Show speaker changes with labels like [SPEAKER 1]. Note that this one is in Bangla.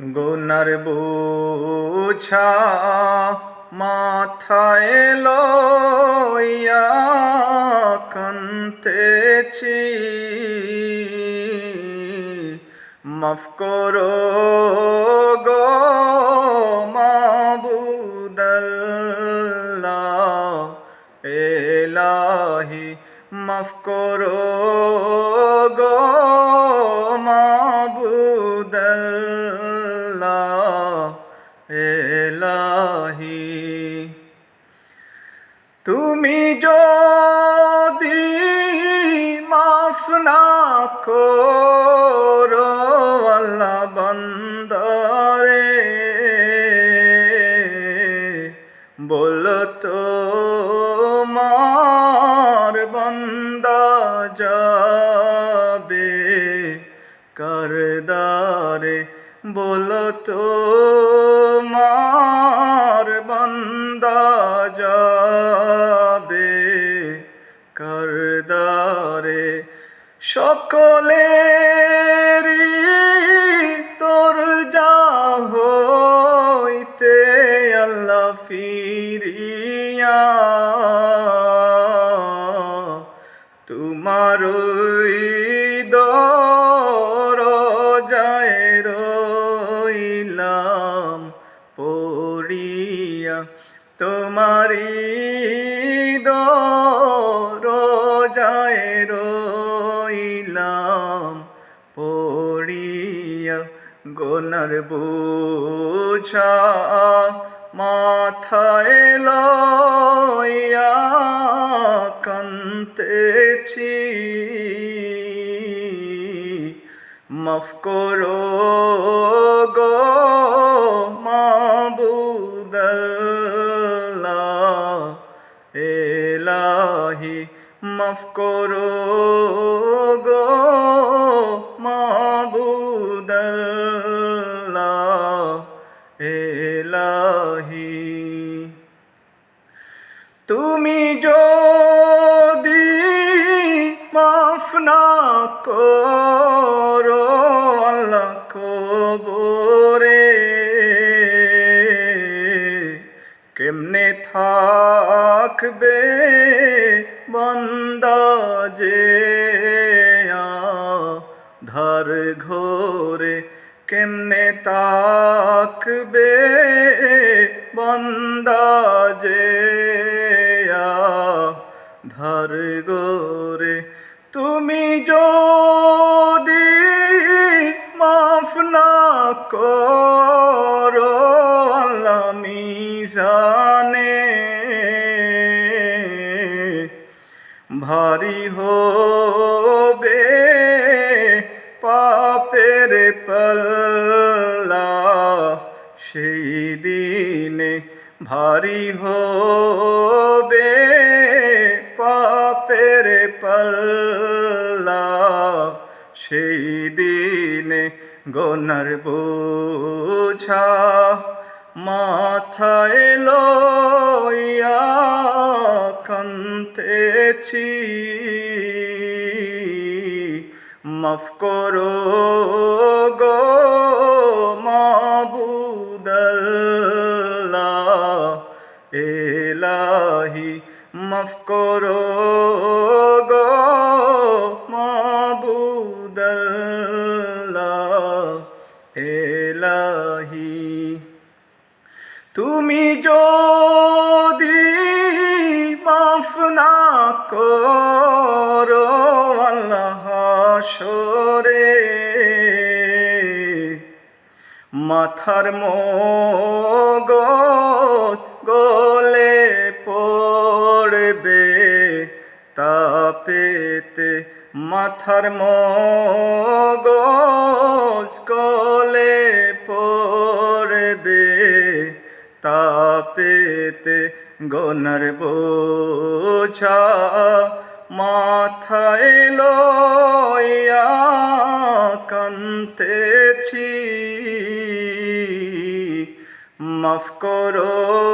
[SPEAKER 1] গুনার বোঝা মাথায় লইয়া কান্তেছি মাফ করো গো মাবুদাল্লাহ এলাহি মাফ তুমি যদি মাফ না করো, আল্লাহ বন্দরে বলতো মার বন্দা যাবে করদারে। বলতো মার বন্দা যাবে সকলেরই তোর যা হইতে আল্লাহ ফিরিয়া। তোমার দর যায় রইলাম পড়িয়া। তোমারি দর গোনার বোঝা মাথায় লইয়া কান্তেছি মাফ করো গো মাবুদাল্লাহ এলাহি মাফ করো তুমি যদি মাফ না করো, আল্লাহ কবরে কেমনে থাকবে বন্দা যে ধার ঘোরে? কেমনে তাকবে বন্দা যদি মাফ না করো আল্লাহ মিজানে, ভারী হবে পাপের পল্লা সেই দিনে, ভারী হবে পাপের পল্লা। সেই দিনে গনার বোঝা মাথায় লইয়া কান্তেছি মাফ করো গো তুমি যদি মাফ না করো আল্লাহ সরে মাথার মগ গলে পড়বে তাপেতে, মাথার মগজ গলে পড়বে। তাপেতে গনার বোঝা মাথায় লয়া কান্তেছি মাফ করো